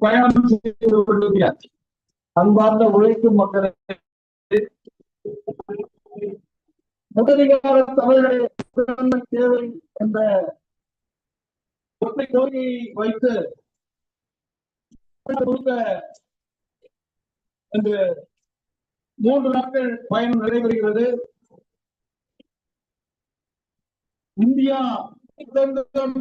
பயணம் செய்து அன்பார்ந்த உழைக்கும் மக்களை முதலிகார தமிழரை தேவை என்ற ஒற்றை கோரிக்கையை வைத்து என்று மூன்று நாட்கள் பயணம் நடைபெறுகிறது. இந்தியா சுதந்திரம்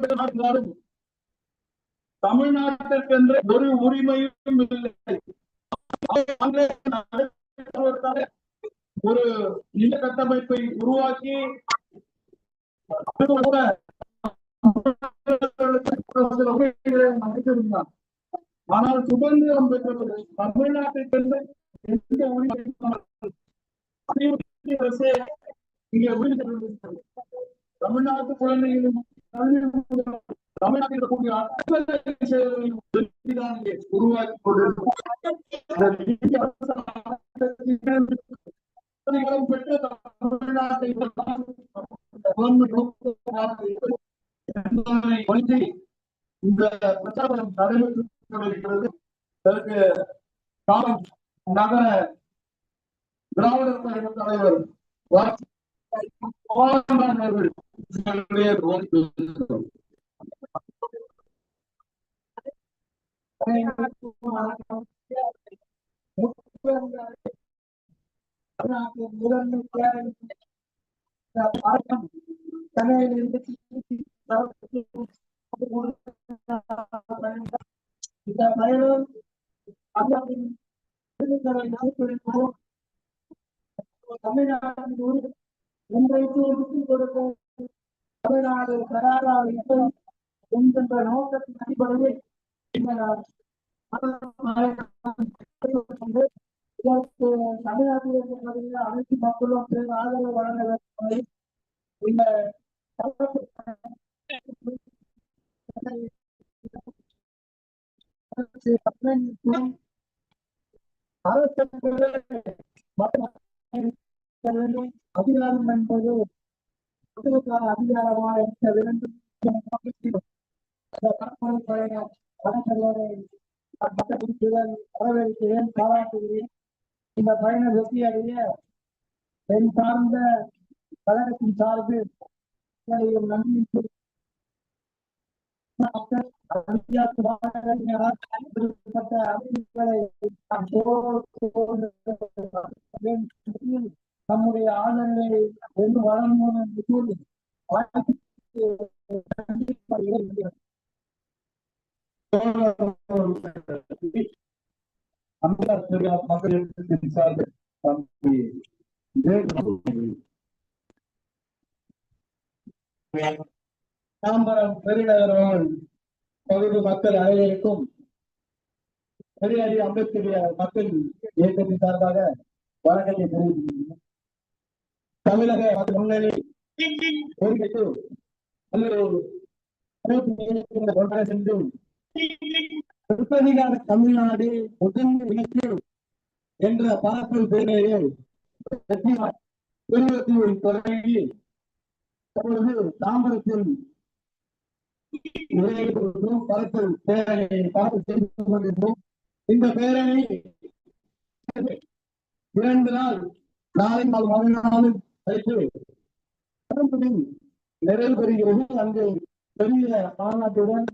என்று ஒரு உரிமையும் இல்லை. ஒரு நில கட்டமைப்பை உருவாக்கி ஆனால் சுதந்திரம் பெற்றது தமிழ்நாட்டிற்கென்று தமிழ்நாட்டு குழந்தைகளும் தமிழ்நாட்டில் இருக்கக்கூடிய அத்தனை உருவாக்கி கொண்டிருக்கும் பெற்ற தமிழ்நாட்டை இந்த பிரச்சாரம் நடைபெற்று கொண்டிருக்கிறது. அதற்கு காலம் நகர திராவிடர் கழக தலைவர் முதன்மை இருந்து இந்த பயணம் கொடுக்கும் தமிழ்நாடு கராரா என்கின்ற நோக்கத்தின் அடிப்படையில் இதற்கு தமிழ்நாட்டில் இருக்கக்கூடிய அனைத்து மக்களும் பேர் ஆதரவு வழங்க வேண்டும் இந்த அதிகாரம் என்பது மக்களுக்கான அதிகாரமாக இருக்க வேண்டும் இந்த பயண வழக்கறிஞரை மட்டப்பிடிப்புடன் வரவேற்கிறேன் பாராட்டுகிறேன்? இந்த பயணம் வெற்றியடைய பெண் சார்ந்த கழகத்தின் சார்பில் நன்றி நம்முடைய ஆதரவை வெகு வழங்குவோம் என்று கூறி மக்கள் இயக்கத்தின் சார்பில் தம்பி விவேக் தாம்பரம் பெருநகரம் பகுதி மக்கள் அனைவருக்கும் பெரியாரி அம்பேத்கர் மக்கள் இயக்கத்தின் சார்பாக வணக்கத்தை தெரிவித்துள்ளேன் தமிழக மக்கள் முன்னணி கோரிக்கைக்கு ஒன்றாக சென்று தமிழ்நாடு முதன்மை இலக்கு என்ற பரப்பல் பேரையை பெருவத்தில் தொடங்கி தற்பொழுது தாம்பரத்தில் பேரணி செய்து கொண்டிருந்தோம். இந்த பேரணி இரண்டு நாள் நாளை நாள் மறுநாள் கழித்து நிறைவு பெறுகிறது. அங்கு பெரிய மாநாட்டுடன்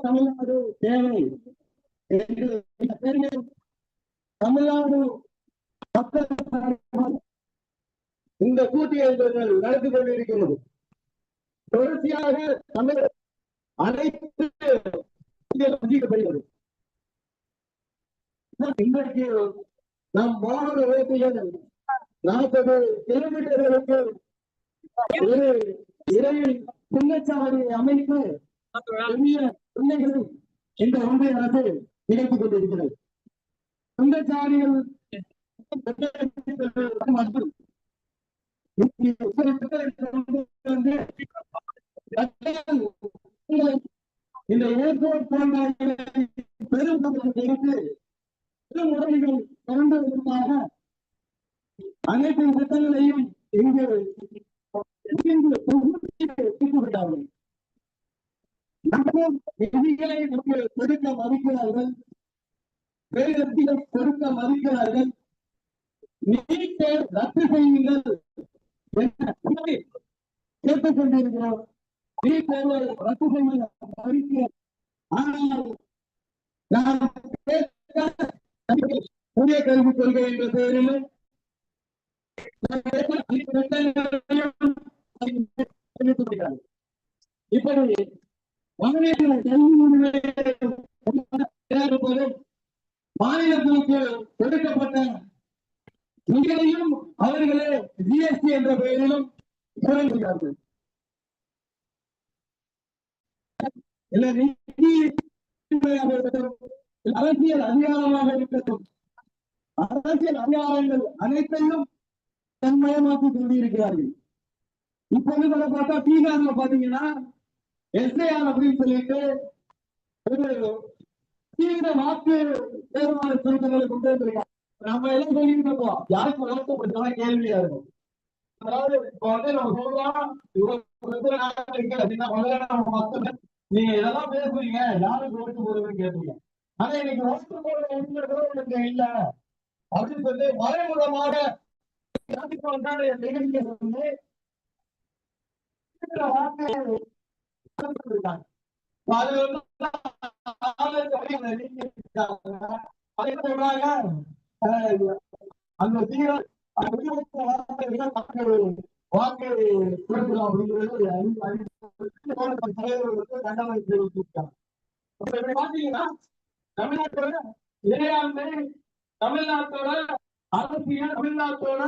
தமிழ்நாடு தேவை தமிழ்நாடு மக்கள் இந்த கூட்டியங்கள் நடந்து கொண்டிருக்கிறது. தொடர்ச்சியாக தமிழ் அனைத்து இன்றைக்கு நம் வாகன வேட்டைகள் நாற்பது கிலோமீட்டர்களுக்கு ஒரு இரவில் புள்ளச்சாவடி அமைப்பு இந்த ஒன்றிய அரசு இணைத்துக் கொண்டிருக்கிறது. புள்ளச்சாவடிகள் இந்த ஏர்போர்ட் போன்ற பெரும் இருக்கு அவர்கள் அனைத்து திட்டங்களையும் இங்கு நமக்கு கொடுக்க மறுக்கிறார்கள் வேதத்திலே கொடுக்க மறுக்கிறார்கள் நீட்டை ரத்து செய்யுங்கள். கேட்டுக் கொண்டிருக்கிறோம் ரத்து செய்ய மறுக்கிறோம் ஆனால் நாம் புதிய கல்விக் கொள்கை என்ற இப்படி மாநிலங்களுக்கு கொடுக்கப்பட்ட நிதியையும் அவர்களே ஜிஎஸ்டி என்ற பெயரிலும் குறைகிறார்கள் இல்ல அரசியல் அதிகாரமாக இருக்கட்டும் அரசியல் அதிகாரங்கள் அனைத்தையும் தன்மயமாக்கி கொண்டிருக்கிறார்கள். இப்பொழுது கூட பார்த்தா பீகார்ல பாத்தீங்கன்னா எஸ்ஐஆர் அப்படின்னு சொல்லிட்டு ஒரு தீவிர வாக்கு தேர்தல் திருத்தங்களை கொண்டு வந்திருக்காங்க. நம்ம எல்லாம் சொல்லிட்டு இருக்கோம் யாருக்கு வளர்க்கப்பட்டதா கேள்வியா இருக்கும். அதாவது இப்ப வந்து நம்ம சொல்றோம் இவ்வளவு இருக்கு அப்படின்னா முதல்ல நம்ம மக்கள் நீங்க இதெல்லாம் பேசுறீங்க. யாருக்கு ஓட்டு போடுறதுன்னு கேட்டீங்க ஆனா இன்னைக்கு ஓட்டு போடுற உண்மைகள் உங்களுக்கு இல்ல. அப்படின்னு சொல்லி மறைமுகமாக நிகழ்ச்சியை வந்து அது வந்து அந்த தீவிர அந்த வாக்கு கொடுக்கலாம் அப்படிங்கிறது ஒரு தலைவர்களுக்கு கண்டனம் தெரிவித்திருக்காங்க பாத்தீங்கன்னா தமிழ்நாட்டோட இறையாண்மை தமிழ்நாட்டோட அரசியல் தமிழ்நாட்டோட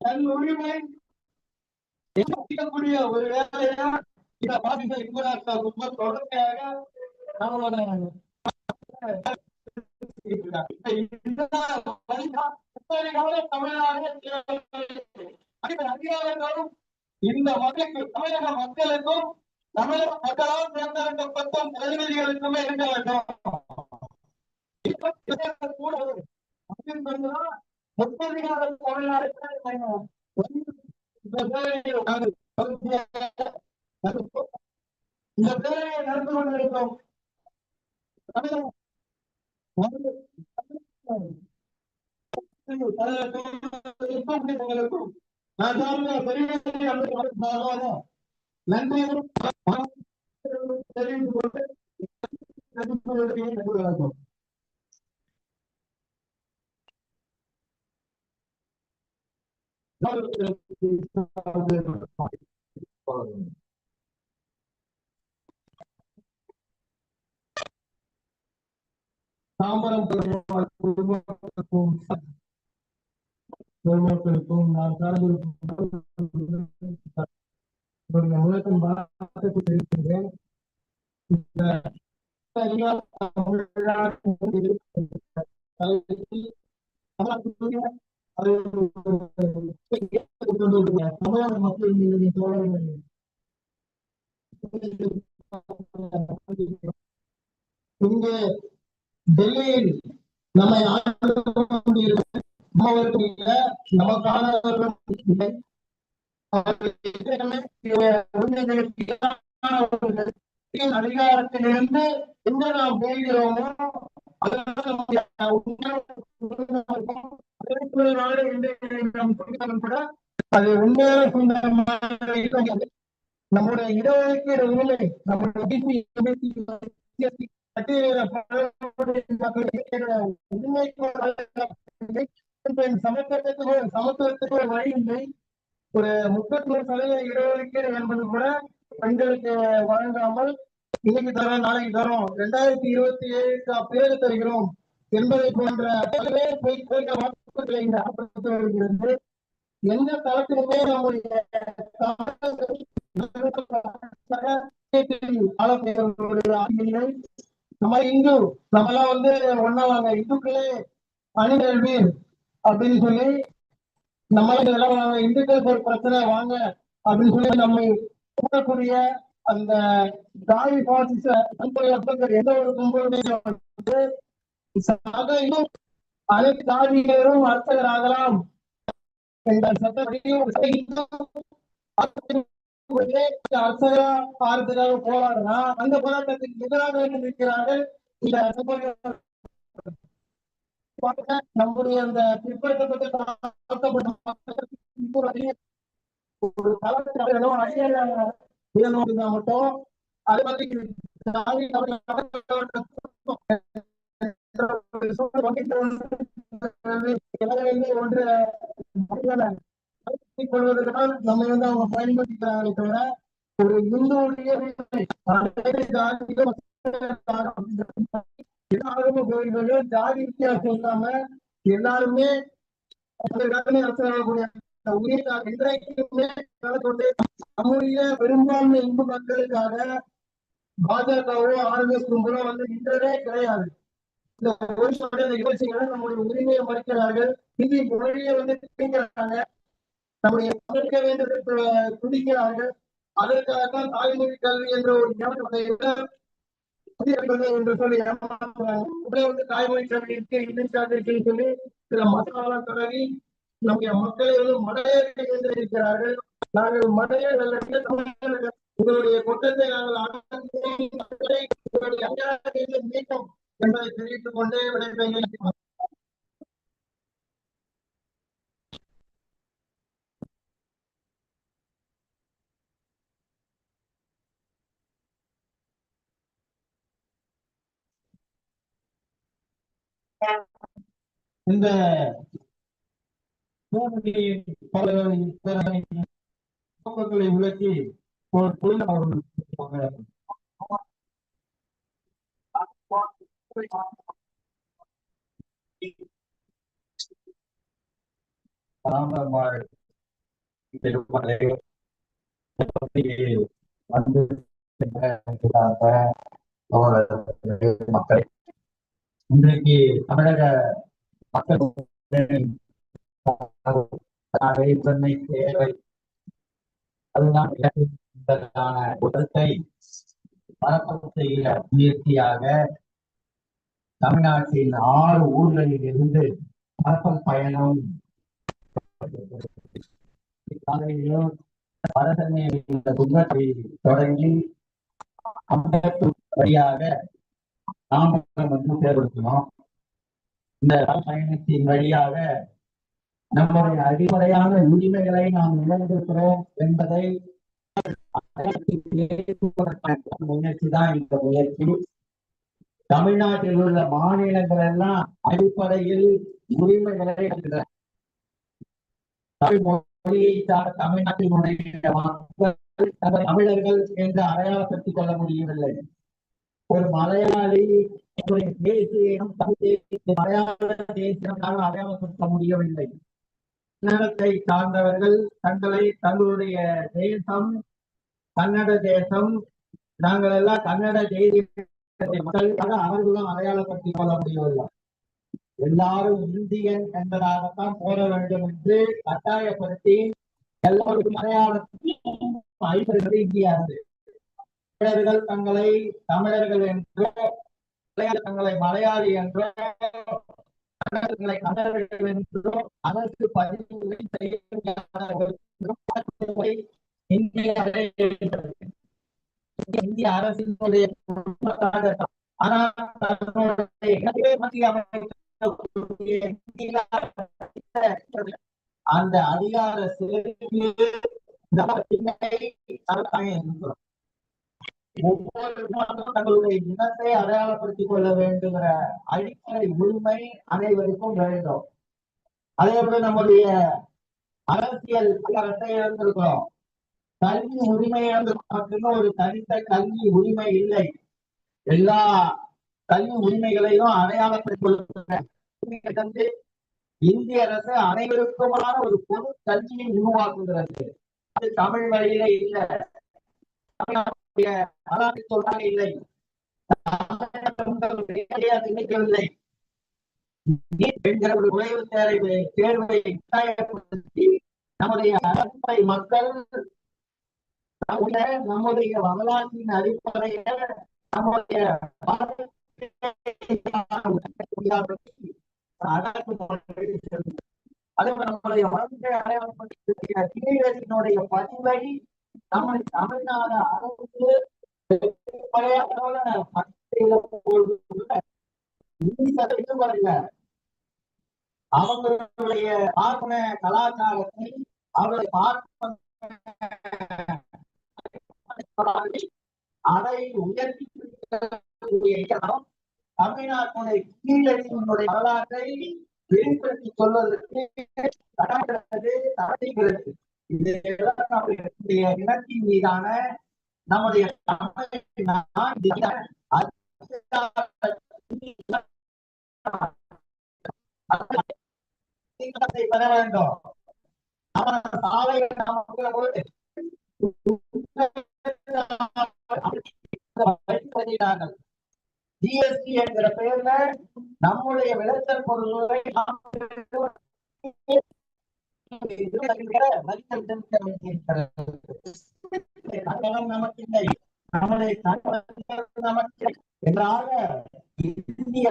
தன் உரிமை எதிர்க்கக்கூடிய ஒரு வேலையா இதை பாதித்த ரொம்ப தொடர்ச்சியாக நம்மளோட இந்த மக்களுக்கு தமிழக மக்களுக்கும் தமிழக மக்களால் தேர்ந்தெடுக்கப்பட்ட பிரதிநிதிகளுக்குமே இருக்க வேண்டும் கூட அப்படின்னு தமிழ்நாடு இந்த பேரணியை நடந்து கொண்டிருக்கும் தமிழக தலைவர்களுக்கும் நான் சார்ந்த பெரிய நன்றி தெரிவித்துக் கொண்டு நன்றி வணக்கம் தாம்பரம் குடும்பத்திற்கும் குடும்பத்திற்கும் நான் சார்ந்திருக்கும் வாழ்த்து தெரிவிக்கின்றேன் தமிழக தோழர்கள் டெல்லியில் நம்மை ஆண்டு கொண்டிருக்கும் அதிகாரத்திலிருந்து எங்க நாம் போகிறோமோ நம்முடைய கொடுத்தாலும் கூட அது உண்மையான நம்முடைய இடஒதுக்கீடு உரிமை நம்முடைய சமத்துவத்துக்கு ஒரு- சமத்துவத்துக்கு ஒரு வழி இல்லை ஒரு முப்பத்தி ஒரு சதவீத இடஒதுக்கீடு என்பது கூட பெண்களுக்கு வழங்காமல் இன்னைக்கு தரோம் நாளைக்கு தரோம். ரெண்டாயிரத்தி இருபத்தி ஏழுக்கு பிறகு தருகிறோம் என்பதை போன்ற பல்வேறு பொய் போன்ற இங்கு அமல்படுத்தி வருகிறது. எந்த தளத்திலுமே நம்முடைய நம்ம இந்து நம்மளாம் வந்து ஒன்னாவாங்க இந்துக்களே அணிகள்வீர் அப்படின்னு சொல்லி நம்ம இதெல்லாம் இந்துக்களுக்கு ஒரு பிரச்சனை வாங்க அப்படின்னு சொல்லி நம்மை கூடக்கூடிய அந்த தாய் பாசிச அன்புடைய எந்த ஒரு கும்பலுடைய வந்து அனைத்து சாதியினரும் அர்ச்சகராகலாம் என்ற சட்டத்தையும் அர்ச்சகரா ஆறுதலாக போராடுனா அந்த போராட்டத்துக்கு எதிராக நிற்கிறார்கள்? இந்த நம்முடைய அந்த பிற்படுத்தப்பட்ட மட்டும். அது மாதிரி ஒன்று. கொள்வதற்காக நம்ம வந்து அவங்க பயன்படுத்திக்கிறாங்களே தவிர ஒரு இந்துடைய எல்லாருமே கோயில்கள் ஜாதி வித்தியாசம் இல்லாம எல்லாருமே அரசாங்கக்கூடிய இன்றைக்குமே நம்முடைய பெரும்பான்மை இந்து மக்களுக்காக பாஜகவோ ஆர்எஸ் கும்பலோ வந்து நின்றதே கிடையாது. இந்த ஒரு நிகழ்ச்சிகளை நம்முடைய உரிமையை மறுக்கிறார்கள். இது மொழியை வந்து திணிக்கிறாங்க நம்முடைய மறுக்க வேண்டும் து- துடிக்கிறார்கள் அதற்காக தான் தாய்மொழி கல்வி என்ற ஒரு ஞாபகத்தை என்று சொல்லி உடனே வந்து தாய்மொழி கல்வி இருக்கு இங்கிலீஷ் இருக்குன்னு சொல்லி சில மசாலா தொடங்கி நம்முடைய மக்களை வந்து மடையர்கள் என்று இருக்கிறார்கள். நாங்கள் மடையர்கள் உங்களுடைய கொட்டத்தை நாங்கள் அடக்குவோம். உங்களுடைய அநியாயத்தை என்பதை தெரிவித்துக் கொண்டே விடைபெறுகிறேன். இந்த பூமியின் விளக்கி வந்து இன்றைக்கு தமிழக மக்கள் அதை தேவை. அதுதான் இதற்கான உடத்தை பரப்பம் செய்கிற முயற்சியாக தமிழ்நாட்டின் ஆறு ஊர்களில் இருந்து பரப்பல் பயணம் காலையிலும் அரசனை துன்பத்தை தொடங்கி அமைப்பு வழியாக நாம் வந்து தேர்ந்தெடுக்கணும். இந்த பயணத்தின் வழியாக நம்முடைய அடிப்படையான உரிமைகளை நாம் இழந்திருக்கிறோம் என்பதை முயற்சி தான் இந்த முயற்சி. தமிழ்நாட்டில் உள்ள மாநிலங்கள் எல்லாம் அடிப்படையில் உரிமைகளை தமிழ் மொழியை சார்ந்த தமிழ்நாட்டினுடைய மக்கள் தமிழர்கள் என்று அடையாளப்படுத்திக் கொள்ள முடியவில்லை. ஒரு மலையாளி ஒரு தேசியம் மலையாள தேசியம் அடையாளப்படுத்த முடியவில்லை. கன்னடத்தை சார்ந்தவர்கள் தங்களை தங்களுடைய தேசம் கன்னட தேசம் நாங்கள் எல்லாம் கன்னட தேசிய மக்களுக்காக அவர்களும் அடையாளப்படுத்திக் கொள்ள முடியவில்லை. எல்லாரும் இந்தியன் என்பதாகத்தான் போற வேண்டும் என்று கட்டாயப்படுத்தி எல்லோருக்கும் அடையாளம் ஐம்பது இந்தியா இருந்தது தமிழர்கள் தங்களை தமிழர்கள் என்றோ தங்களை மலையாளி என்றோ கன்னடர்களை என்றோ அதற்கு பதிவு செய்ய இந்திய அரசினுடைய ஆனால் அந்த அதிகார ஒவ்வொரு தங்களுடைய இனத்தை அடையாளப்படுத்திக் கொள்ள வேண்டுங்கிற அடிப்படை உரிமை அனைவருக்கும் வேண்டும். அதே போல நம்முடைய அரசியல் அதிகாரத்தை இழந்திருக்கிறோம். கல்வி உரிமை இழந்திருக்கிறோம் ஒரு தனித்த கல்வி உரிமை இல்லை. எல்லா கல்வி உரிமைகளையும் அடையாளப்படுத்திக் இந்திய அரசு அனைவருக்குமான ஒரு பொது கல்வியை உருவாக்குகிறது. அது தமிழ் வழியில இல்ல. சொல்றாங்க இல்லை. நினைக்கவில்லை. தேர்வை தேர்வை கட்டாயப்படுத்தி நம்முடைய அரசை மக்கள் நம்முடைய வரலாற்றின் அடிப்படையில் நம்முடைய அடக்குமுறை நம்முடைய வாழ்க்கை அடையாளப்படுத்திய கீழடியினுடைய பதிவை நம்ம தமிழ்நாடு அரசு பழைய அளவுல மத்தியில வரல. அவங்களுடைய பார்ப்பன கலாச்சாரத்தை அவர்களை பார்ப்பன அதை உயர்த்தி பிடிக்கக்கூடிய தமிழ்நாட்டுடைய கீழடியினுடைய வரலாற்றை வெளிப்படுத்தி சொல்வதற்கு தடைகிறது இது நம்முடைய இனத்தின் மீதான நம்முடைய பெற வேண்டும் ஜிஎஸ்டி என்கிற பெயர்ல நம்முடைய விளைச்சல் பொருள்களை நாம் நம்முடைய நமக்கு இந்திய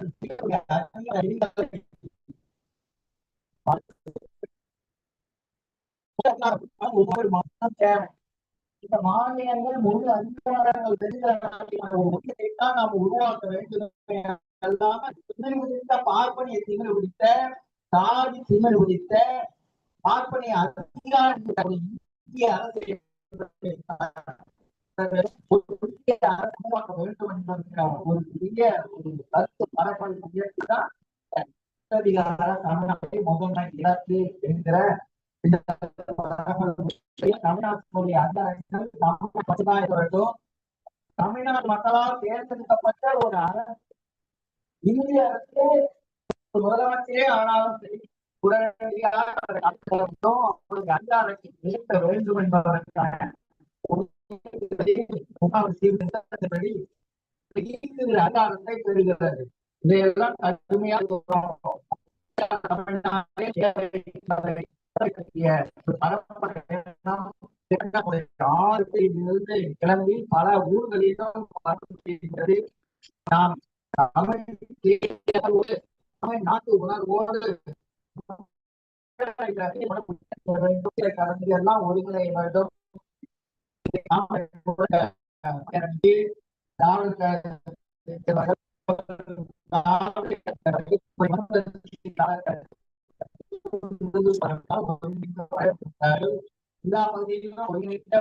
ஒவ்வொரு மாதம் தேவை இந்த மானியங்கள் முழு அதிகாரங்கள் தெரிந்த ஒரு முக்கியத்தை தான் நாம் உருவாக்க வேண்டும் அல்லாமல் திமிர் பிடித்த பார்ப்பனிய திமிழ் குறித்த சாதி திமிழ் குறித்த பார்ப்பனை அதிகாரத்தை இந்திய அரசு உருவாக்க வேண்டும் என்பதற்கான ஒரு பெரிய ஒரு கருத்து பரப்பல் முயற்சி தான் அதிகார தமிழ்நாட்டை முதன்மை இலக்கு என்கிற தமிழ்நாட்டினுடைய அந்த தமிழ் பசுதாய வேண்டும் தமிழ்நாடு மக்களால் தேர்ந்தெடுக்கப்பட்ட ஒரு அரசு இந்திய அரசு முதலமைச்சரே ஆனாலும் சரி உடனடியாக அவரை அதிகாரத்தை நிறுத்த வேண்டும் என்பதற்கான அதிகாரத்தை பெறுகிறது இதையெல்லாம் கடுமையாக ஆறு கிளம்பி பல ஊர்களிலும் நாம் தமிழ் நாட்டு உணர்வோடு எல்லாம் ஒருங்கிணைய வேண்டும் எல்லா பகுதியிலும் ஒருங்கிணைந்த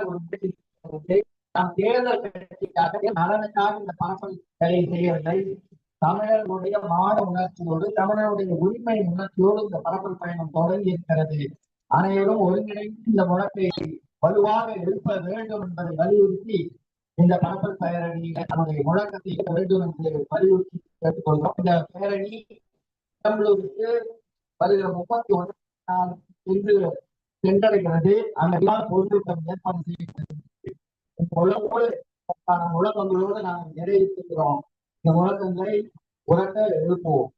ஒரு நாம் தேர்தல் கட்சிக்காக நலனுக்காக இந்த பணப்பல் செய்யவில்லை தமிழர்களுடைய மான உணர்ச்சியோடு தமிழருடைய உரிமை உணர்ச்சியோடு இந்த பரப்பல் பயணம் தொடங்கி இருக்கிறது அனைவரும் ஒருங்கிணைந்து இந்த முழக்கை வலுவாக எழுப்ப வேண்டும் என்பதை வலியுறுத்தி இந்த பரப்பல் பேரணி தன்னுடைய முழக்கத்தை வேண்டும் என்று வலியுறுத்தி கேட்டுக்கொள்கிறோம். இந்த பேரணி பெரம்பலூருக்கு வருகிற முப்பத்தி ஒன்றாம் நாள் இன்று சென்றடைகிறது. அந்த எல்லா பொருட்களுக்கும் ஏற்பாடு செய்யப்படுகிறது உலகோடு முழக்கோடு நாம் நிறைவேற்றுகிறோம் ഞങ്ങളൊക്കെ കുറേ പോകും